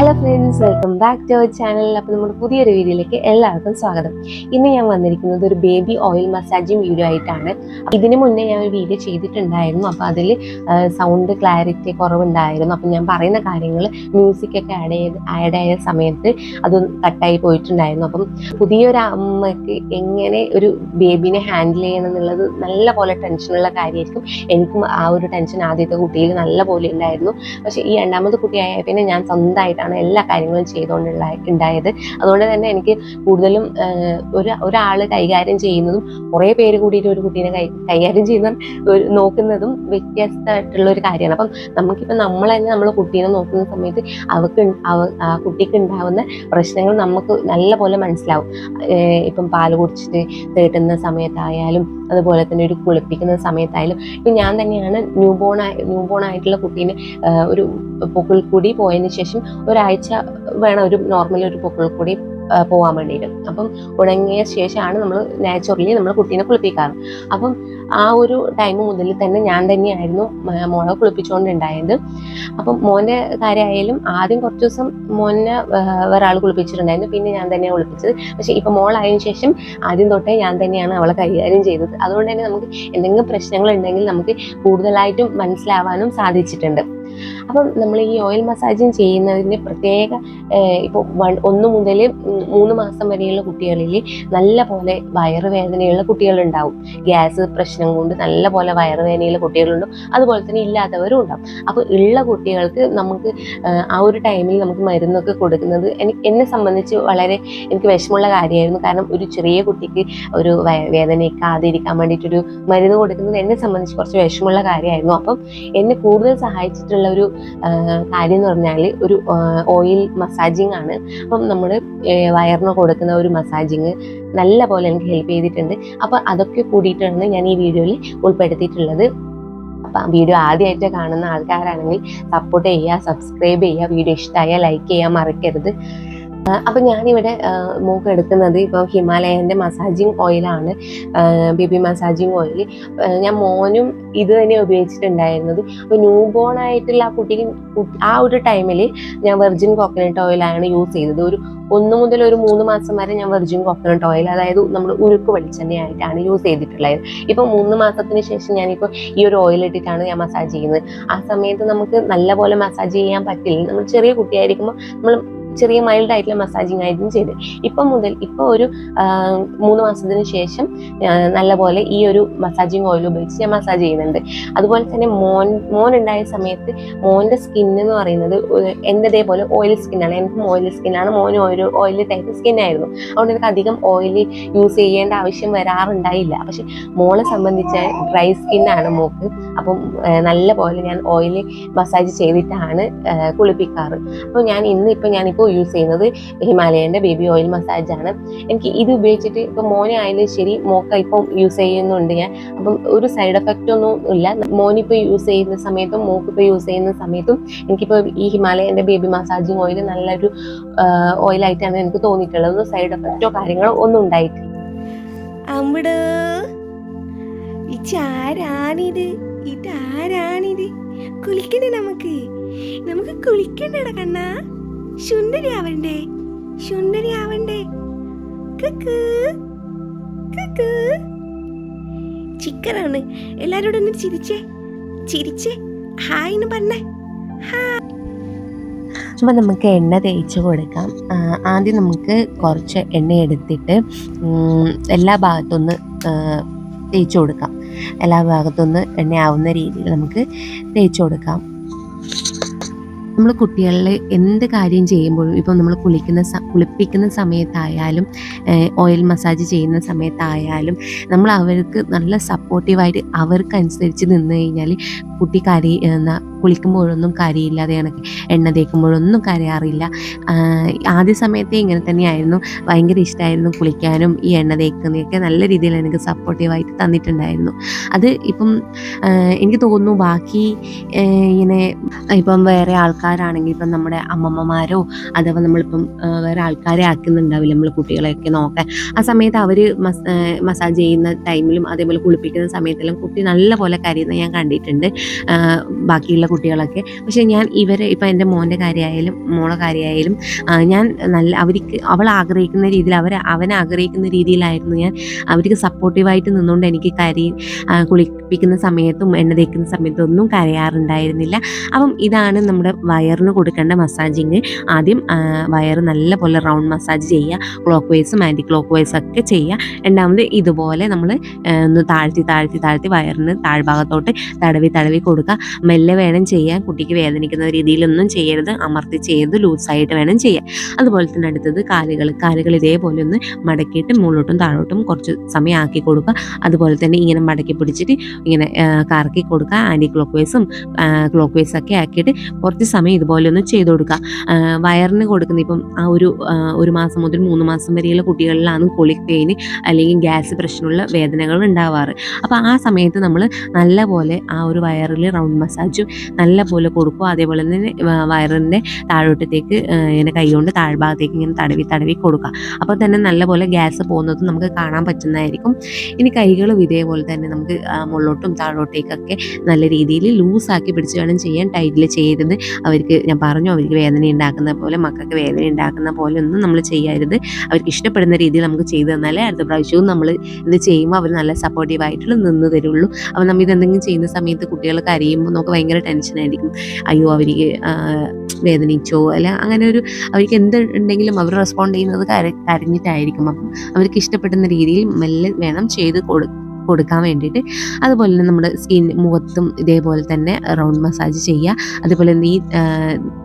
Hello friends welcome back to our channel അപ്പോൾ നമ്മുടെ പുതിയൊരു വീഡിയോയിലേക്ക് എല്ലാവർക്കും സ്വാഗതം. ഇന്ന് ഞാൻ വന്നിരിക്കുന്നത് ഒരു ബേബി ഓയിൽ മസാജിങ് വീഡിയോ ആയിട്ടാണ്. ഇതിനു മുന്നേ ഞാൻ ഒരു വീഡിയോ ചെയ്തിട്ടുണ്ടായിരുന്നു. അപ്പോൾ അതിൽ സൗണ്ട് ക്ലാരിറ്റി കുറവുണ്ടായിരുന്നു. അപ്പം ഞാൻ പറയുന്ന കാര്യങ്ങൾ മ്യൂസിക്കൊക്കെ ആഡ് ചെയ്ത് ആഡ് ആയ സമയത്ത് അത് കട്ടായി പോയിട്ടുണ്ടായിരുന്നു. അപ്പം പുതിയൊരു അമ്മയ്ക്ക് എങ്ങനെ ഒരു ബേബിനെ ഹാൻഡിൽ ചെയ്യണം എന്നുള്ളത് നല്ല പോലെ ടെൻഷനുള്ള കാര്യമായിരിക്കും. എനിക്കും ആ ഒരു ടെൻഷൻ ആദ്യത്തെ കുട്ടിയിൽ നല്ല പോലെ ഉണ്ടായിരുന്നു പക്ഷേ ഈ രണ്ടാമത് കുട്ടിയായ പിന്നെ ഞാൻ സ്വന്തമായിട്ടാണ് എല്ലാ കാര്യങ്ങളും ചെയ്തുകൊണ്ടുള്ള ഉണ്ടായത്. അതുകൊണ്ട് തന്നെ എനിക്ക് കൂടുതലും ഒരു ഒരാൾ കൈകാര്യം ചെയ്യുന്നതും കുറേ പേര് കൂടിയിട്ട് ഒരു കുട്ടീനെ കൈ കൈകാര്യം ചെയ്യുന്ന ഒരു നോക്കുന്നതും വ്യത്യസ്തമായിട്ടുള്ള ഒരു കാര്യമാണ്. അപ്പം നമുക്കിപ്പോൾ നമ്മൾ തന്നെ നമ്മൾ കുട്ടീനെ നോക്കുന്ന സമയത്ത് അവർക്ക് അവ ആ കുട്ടിക്ക് ഉണ്ടാവുന്ന പ്രശ്നങ്ങൾ നമുക്ക് നല്ല പോലെ മനസ്സിലാവും ഇപ്പം പാൽ കുടിച്ചിട്ട് തേട്ടുന്ന സമയത്തായാലും അതുപോലെ തന്നെ ഒരു കുളിപ്പിക്കുന്ന സമയത്തായാലും ഇപ്പം ഞാൻ തന്നെയാണ് ന്യൂ ബോൺ ന്യൂ ആയിട്ടുള്ള കുട്ടീനെ ഒരു പൊക്കിൾ കൂടി പോയതിന് ശേഷം ഒരാഴ്ച വേണം ഒരു നോർമൽ ഒരു പൊക്കിൾ കൂടി പോകാൻ വേണ്ടിയിട്ട്. അപ്പം ഉണങ്ങിയ ശേഷമാണ് നമ്മൾ നാച്ചുറലി നമ്മൾ കുട്ടീനെ കുളിപ്പിക്കാറ്. അപ്പം ആ ഒരു ടൈം മുതൽ തന്നെ ഞാൻ തന്നെയായിരുന്നു മോളെ കുളിപ്പിച്ചുകൊണ്ടുണ്ടായത്. അപ്പം മോന്റെ കാര്യമായാലും ആദ്യം കുറച്ച് ദിവസം മോനെ ഒരാൾ കുളിപ്പിച്ചിട്ടുണ്ടായിരുന്നു. പിന്നെ ഞാൻ തന്നെയാണ് കുളിപ്പിച്ചത്. പക്ഷേ ഇപ്പം മോളായതിനു ശേഷം ആദ്യം തൊട്ടേ ഞാൻ തന്നെയാണ് അവളെ കൈകാര്യം ചെയ്തത്. അതുകൊണ്ട് തന്നെ നമുക്ക് എന്തെങ്കിലും പ്രശ്നങ്ങൾ ഉണ്ടെങ്കിൽ നമുക്ക് കൂടുതലായിട്ടും മനസ്സിലാവാനും സാധിച്ചിട്ടുണ്ട്. അപ്പം നമ്മൾ ഈ ഓയിൽ മസാജിങ് ചെയ്യുന്നതിന് പ്രത്യേക ഇപ്പോൾ വൺ ഒന്ന് മുതൽ മൂന്ന് മാസം വരെയുള്ള കുട്ടികളിൽ നല്ല പോലെ വയറുവേദനയുള്ള കുട്ടികളുണ്ടാവും. ഗ്യാസ് പ്രശ്നം കൊണ്ട് നല്ല പോലെ വയറുവേദനയുള്ള കുട്ടികളുണ്ടാവും. അതുപോലെ തന്നെ ഇല്ലാത്തവരും ഉണ്ടാവും. അപ്പോൾ ഉള്ള കുട്ടികൾക്ക് നമുക്ക് ആ ഒരു ടൈമിൽ നമുക്ക് മരുന്നൊക്കെ കൊടുക്കുന്നത് എന്നെ സംബന്ധിച്ച് വളരെ എനിക്ക് വിഷമമുള്ള കാര്യമായിരുന്നു. കാരണം ഒരു ചെറിയ കുട്ടിക്ക് ഒരു വേദനയ്ക്കാതിരിക്കാൻ വേണ്ടിയിട്ടൊരു മരുന്ന് കൊടുക്കുന്നത് എന്നെ സംബന്ധിച്ച് കുറച്ച് വിഷമമുള്ള കാര്യമായിരുന്നു. അപ്പം എന്നെ കൂടുതൽ സഹായിച്ചിട്ടുള്ള ഒരു കാര്യം എന്ന് പറഞ്ഞാൽ ഒരു ഓയിൽ മസാജിങ് ആണ് അപ്പം നമ്മൾ വയറിന് കൊടുക്കുന്ന ഒരു മസാജിങ് നല്ല പോലെ എനിക്ക് ഹെൽപ്പ് ചെയ്തിട്ടുണ്ട്. അപ്പം അതൊക്കെ കൂടിയിട്ടാണ് ഞാൻ ഈ വീഡിയോയിൽ ഉൾപ്പെടുത്തിയിട്ടുള്ളത്. അപ്പം വീഡിയോ ആദ്യമായിട്ട് കാണുന്ന ആൾക്കാരാണെങ്കിൽ സപ്പോർട്ട് ചെയ്യുക സബ്സ്ക്രൈബ് ചെയ്യുക വീഡിയോ ഇഷ്ടമായ ലൈക്ക് ചെയ്യാൻ മറക്കരുത്. അപ്പം ഞാനിവിടെ മൂക്ക് എടുക്കുന്നത് ഇപ്പോൾ ഹിമാലയന്റെ മസാജിങ് ഓയിലാണ് ബേബി മസാജിങ് ഓയിൽ ഞാൻ മോനും ഇത് തന്നെ ഉപയോഗിച്ചിട്ടുണ്ടായിരുന്നത്. അപ്പോൾ ന്യൂ ബോൺ ആയിട്ടുള്ള ആ കുട്ടിക്ക് ആ ഒരു ടൈമിൽ ഞാൻ വെർജിൻ കോക്കനട്ട് ഓയിലാണ് യൂസ് ചെയ്തത്. ഒരു ഒന്ന് മുതൽ ഒരു മൂന്ന് മാസം വരെ ഞാൻ വെർജിൻ കോക്കനട്ട് ഓയിൽ അതായത് നമ്മൾ ഉരുക്ക് വെളിച്ചെണ്ണയായിട്ടാണ് യൂസ് ചെയ്തിട്ടുള്ളത്. ഇപ്പോൾ മൂന്ന് മാസത്തിന് ശേഷം ഞാനിപ്പോൾ ഈ ഒരു ഓയിൽ ഇട്ടിട്ടാണ് ഞാൻ മസാജ് ചെയ്യുന്നത്. ആ സമയത്ത് നമുക്ക് നല്ലപോലെ മസാജ് ചെയ്യാൻ പറ്റില്ല. നമ്മൾ ചെറിയ കുട്ടിയായിരിക്കുമ്പോൾ നമ്മൾ ചെറിയ മൈൽഡ് ആയിട്ടുള്ള മസാജിങ് ആയിരുന്നു ചെയ്ത് ഇപ്പം മുതൽ ഇപ്പോൾ ഒരു മൂന്ന് മാസത്തിന് ശേഷം നല്ലപോലെ ഈ ഒരു മസാജിങ് ഓയിൽ ഉപയോഗിച്ച് ഞാൻ മസാജ് ചെയ്യുന്നുണ്ട്. അതുപോലെ തന്നെ മോൻ മോൻ ഉണ്ടായ സമയത്ത് മോന്റെ സ്കിൻ എന്ന് പറയുന്നത് എന്റെതേപോലെ ഓയിൽ സ്കിന്നാണ് എനിക്ക് ഓയിൽ സ്കിന്നാണ് മോനും ഒരു ഓയിൽ ടൈപ്പ് ആയിരുന്നു. അതുകൊണ്ട് എനിക്ക് അധികം ഓയിൽ യൂസ് ചെയ്യേണ്ട ആവശ്യം വരാറുണ്ടായില്ല. പക്ഷെ മോളെ സംബന്ധിച്ച് ഡ്രൈ സ്കിന്നാണ് മോക്ക്. അപ്പം നല്ല പോലെ ഞാൻ ഓയിൽ മസാജ് ചെയ്തിട്ടാണ് കുളിപ്പിക്കാറ്. അപ്പോൾ ഞാൻ ഇന്ന് ഇപ്പം ഞാനിപ്പോൾ യൂസ് ചെയ്യുന്നത് ഹിമാലയന്റെ ബേബി ഓയിൽ മസാജാണ് എനിക്ക് ഇത് ഉപയോഗിച്ചിട്ട് ഇപ്പോൾ മോനെ ആയാലും ശരി മോക്ക ഇപ്പം യൂസ് ചെയ്യുന്നുണ്ട് ഞാൻ. അപ്പം ഒരു സൈഡ് എഫക്റ്റ് ഒന്നും ഇല്ല. മോനിപ്പോൾ യൂസ് ചെയ്യുന്ന സമയത്തും മോക്കിപ്പോൾ യൂസ് ചെയ്യുന്ന സമയത്തും എനിക്കിപ്പോൾ ഈ ഹിമാലയന്റെ ബേബി മസാജിങ് ഓയിൽ നല്ലൊരു ഓയിലായിട്ടാണ് എനിക്ക് തോന്നിയിട്ടുള്ളത്. സൈഡ് എഫക്റ്റോ കാര്യങ്ങളോ ഒന്നും ഉണ്ടായിട്ടില്ല. അമ്മടോ ഇതാരാണിത്? കുളിക്കണേ നമുക്ക്. നമുക്ക് കുളിക്കണ്ടടാ കണ്ണാ. കുക്കു. കുക്കു. ചിക്കനാണ്. എല്ലാരോടും ഒന്ന് ചിരിച്ചേ. ചിരിച്ചേ. ഹായ് പറഞ്ഞേ. അപ്പോൾ നമുക്ക് എണ്ണ തേച്ച് കൊടുക്കാം. ആദ്യം നമുക്ക് കുറച്ച് എണ്ണ എടുത്തിട്ട് എല്ലാ ഭാഗത്തൊന്ന് തേച്ച് കൊടുക്കാം. എല്ലാ ഭാഗത്തൊന്ന് എണ്ണയാവുന്ന രീതിയിൽ നമുക്ക് തേച്ച് കൊടുക്കാം. നമ്മൾ കുട്ടികളിൽ എന്ത് കാര്യം ചെയ്യുമ്പോഴും ഇപ്പം നമ്മൾ കുളിക്കുന്ന കുളിപ്പിക്കുന്ന സമയത്തായാലും ഓയിൽ മസാജ് ചെയ്യുന്ന സമയത്തായാലും നമ്മൾ അവർക്ക് നല്ല സപ്പോർട്ടീവായിട്ട് അവർക്കനുസരിച്ച് നിന്ന് കഴിഞ്ഞാൽ കുട്ടി കരി എന്നാ കുളിക്കുമ്പോഴൊന്നും കരയില്ലാതെ കണക്ക് എണ്ണ തേക്കുമ്പോഴൊന്നും കരയാറില്ല. ആദ്യ സമയത്തെ ഇങ്ങനെ തന്നെയായിരുന്നു. ഭയങ്കര ഇഷ്ടമായിരുന്നു കുളിക്കാനും ഈ എണ്ണ തേക്കുന്നതൊക്കെ നല്ല രീതിയിൽ എനിക്ക് സപ്പോർട്ടീവായിട്ട് തന്നിട്ടുണ്ടായിരുന്നു. അത് ഇപ്പം എനിക്ക് തോന്നുന്നു ബാക്കി ഇങ്ങനെ ഇപ്പം വേറെ ആൾക്കാരാണെങ്കിൽ ഇപ്പം നമ്മുടെ അമ്മമ്മമാരോ അഥവാ നമ്മളിപ്പം വേറെ ആൾക്കാരെ ആക്കുന്നുണ്ടാവില്ല നമ്മൾ കുട്ടികളെയൊക്കെ നോക്കാൻ. ആ സമയത്ത് അവർ മസ് മസാജ് ചെയ്യുന്ന ടൈമിലും അതേപോലെ കുളിപ്പിക്കുന്ന സമയത്തെല്ലാം കുട്ടി നല്ല പോലെ കരയുന്നത് ഞാൻ കണ്ടിട്ടുണ്ട്. ബാക്കിയുള്ള കുട്ടികളൊക്കെ. പക്ഷേ ഞാൻ ഇവരെ ഇപ്പം എന്റെ മോന്റെ കാര്യമായാലും മോളെ കാര്യമായാലും ഞാൻ നല്ല അവർക്ക് അവൾ ആഗ്രഹിക്കുന്ന രീതിയിൽ അവർ അവൻ ആഗ്രഹിക്കുന്ന രീതിയിലായിരുന്നു ഞാൻ അവർക്ക് സപ്പോർട്ടീവായിട്ട് നിന്നുകൊണ്ട് എനിക്ക് കരി കുളിപ്പിക്കുന്ന സമയത്തും എണ്ണ തേക്കുന്ന സമയത്തും ഒന്നും കരയാറുണ്ടായിരുന്നില്ല. അപ്പം ഇതാണ് നമ്മുടെ വയറിന് കൊടുക്കേണ്ട മസാജിങ്. ആദ്യം വയറ് നല്ല പോലെ റൗണ്ട് മസാജ് ചെയ്യുക. ക്ലോക്ക് വൈസും ആന്റി ക്ലോക്ക് വൈസും ഒക്കെ ചെയ്യുക. രണ്ടാമത് ഇതുപോലെ നമ്മൾ ഒന്ന് താഴ്ത്തി താഴ്ത്തി താഴ്ത്തി വയറിന് താഴ്ഭാഗത്തോട്ട് തടവി തടവി കൊടുക്കുക. മെല്ലെ വേണം ചെയ്യാൻ കുട്ടിക്ക് വേദനിക്കുന്ന രീതിയിലൊന്നും ചെയ്യരുത്. അമർത്തി ചെയ്ത് ലൂസായിട്ട് വേണം ചെയ്യാൻ. അതുപോലെ തന്നെ അടുത്തത് കാലുകൾ. കാലുകൾ ഇതേപോലെ ഒന്ന് മടക്കിയിട്ട് മുകളിലോട്ടും താഴോട്ടും കുറച്ച് സമയം ആക്കി കൊടുക്കുക. അതുപോലെ തന്നെ ഇങ്ങനെ മടക്കി പിടിച്ചിട്ട് ഇങ്ങനെ കറക്കി കൊടുക്കുക. ആന്റി ക്ലോക്ക് വൈസും ക്ലോക്ക് വൈസ് ഒക്കെ ആക്കിയിട്ട് കുറച്ച് സമയം ഇതുപോലെ ഒന്ന് ചെയ്ത് കൊടുക്കുക. വയറിന് കൊടുക്കുന്ന ഇപ്പം ആ ഒരു ഒരു മാസം മുതൽ മൂന്ന് മാസം വരെയുള്ള കുട്ടികളിലാണ് കൊളിക് പെയിൻ അല്ലെങ്കിൽ ഗ്യാസ് പ്രശ്നമുള്ള വേദനകൾ ഉണ്ടാവാറ്. അപ്പോൾ ആ സമയത്ത് നമ്മൾ നല്ലപോലെ ആ ഒരു വയറിൽ റൗണ്ട് മസാജും നല്ലപോലെ കൊടുക്കും. അതേപോലെ തന്നെ വയറിന്റെ താഴോട്ടത്തേക്ക് ഇങ്ങനെ കൈകൊണ്ട് താഴ്ഭാഗത്തേക്ക് ഇങ്ങനെ തടവി തടവി കൊടുക്കുക അപ്പോൾ തന്നെ നല്ല പോലെ ഗ്യാസ് പോകുന്നതും നമുക്ക് കാണാൻ പറ്റുന്നതായിരിക്കും. ഇനി കൈകളും ഇതേപോലെ തന്നെ നമുക്ക് മുള്ളോട്ടും താഴോട്ടേക്കൊക്കെ നല്ല രീതിയിൽ ലൂസാക്കി പിടിച്ച് വേണം ചെയ്യാൻ. ടൈറ്റിൽ ചെയ്യരുത്. അവർക്ക് ഞാൻ പറഞ്ഞു അവർക്ക് വേദന ഉണ്ടാക്കുന്ന പോലെ മക്കൾക്ക് വേദന ഉണ്ടാക്കുന്ന പോലെ ഒന്നും നമ്മൾ ചെയ്യരുത്. അവർക്ക് ഇഷ്ടപ്പെടുന്ന രീതിയിൽ നമുക്ക് ചെയ്തു തന്നാലേ അടുത്ത പ്രാവശ്യവും നമ്മൾ ഇത് ചെയ്യുമ്പോൾ അവർ നല്ല സപ്പോർട്ടീവായിട്ടുള്ള നിന്ന് തരുള്ളൂ. അപ്പോൾ നമ്മൾ ഇതെന്തെങ്കിലും ചെയ്യുന്ന സമയത്ത് കുട്ടികൾ കരയുമ്പോൾ നമുക്ക് ഭയങ്കര ടെൻഷനായിരിക്കും അയ്യോ അവർക്ക് വേദനിച്ചോ അല്ല അങ്ങനെ ഒരു അവർക്ക് എന്തുണ്ടെങ്കിലും അവർ റെസ്പോണ്ട് ചെയ്യുന്നത് കര കരഞ്ഞിട്ടായിരിക്കും. അപ്പം അവർക്ക് ഇഷ്ടപ്പെടുന്ന രീതിയിൽ മെല്ലെ വേണം ചെയ്ത് കൊടു കൊടുക്കാൻ വേണ്ടിയിട്ട്. അതുപോലെ തന്നെ നമ്മുടെ സ്കിൻ മുഖത്തും ഇതേപോലെ തന്നെ റൗണ്ട് മസാജ് ചെയ്യുക. അതുപോലെ ഈ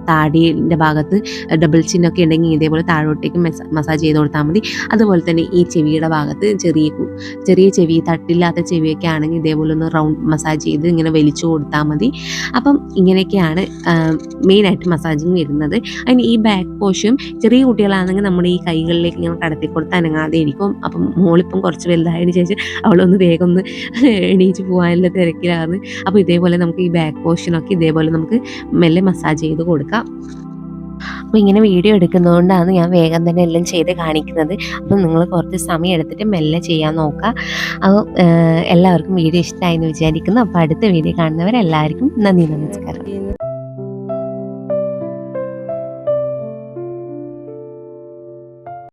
താടിയുടെ ഭാഗത്ത് ഡബിൾ ചിന്നൊക്കെ ഉണ്ടെങ്കിൽ ഇതേപോലെ താഴോട്ടേക്ക് മസാജ് ചെയ്ത് കൊടുത്താൽ മതി. അതുപോലെ തന്നെ ഈ ചെവിയുടെ ഭാഗത്ത് ചെറിയ ചെറിയ ചെവി തട്ടില്ലാത്ത ചെവിയൊക്കെ ആണെങ്കിൽ ഇതേപോലെ ഒന്ന് റൗണ്ട് മസാജ് ചെയ്ത് ഇങ്ങനെ വലിച്ചു കൊടുത്താൽ മതി. അപ്പം ഇങ്ങനെയൊക്കെയാണ് മെയിനായിട്ട് മസാജിങ് വരുന്നത്. അതിന് ഈ ബാക്ക് പോഷും ചെറിയ കുട്ടികളാണെങ്കിൽ നമ്മുടെ ഈ കൈകളിലേക്ക് ഇങ്ങനെ കടത്തി കൊടുത്ത് അനങ്ങാതെ ഇരിക്കും. അപ്പം മോളിപ്പം കുറച്ച് വലുതായതിനു ശേഷം അവളൊന്ന് വേഗം ഒന്ന് എണീച്ച് പോകാനുള്ള തിരക്കിലാണ്. അപ്പോൾ ഇതേപോലെ നമുക്ക് ഈ ബാക്ക് പോഷനൊക്കെ ഇതേപോലെ നമുക്ക് മെല്ലെ മസാജ് ചെയ്ത് കൊടുക്കാം. അപ്പോൾ ഇങ്ങനെ വീഡിയോ എടുക്കുന്നതുകൊണ്ടാണ് ഞാൻ വേഗം തന്നെ എല്ലാം ചെയ്ത് കാണിക്കുന്നത്. അപ്പം നിങ്ങൾ കുറച്ച് സമയം എടുത്തിട്ട് മെല്ലെ ചെയ്യാൻ നോക്കുക. അപ്പോൾ എല്ലാവർക്കും വീഡിയോ ഇഷ്ടമായി എന്ന് വിചാരിക്കുന്നു. അപ്പോൾ അടുത്ത വീഡിയോ കാണുന്നവരെല്ലാവർക്കും നന്ദി നമസ്കാരം.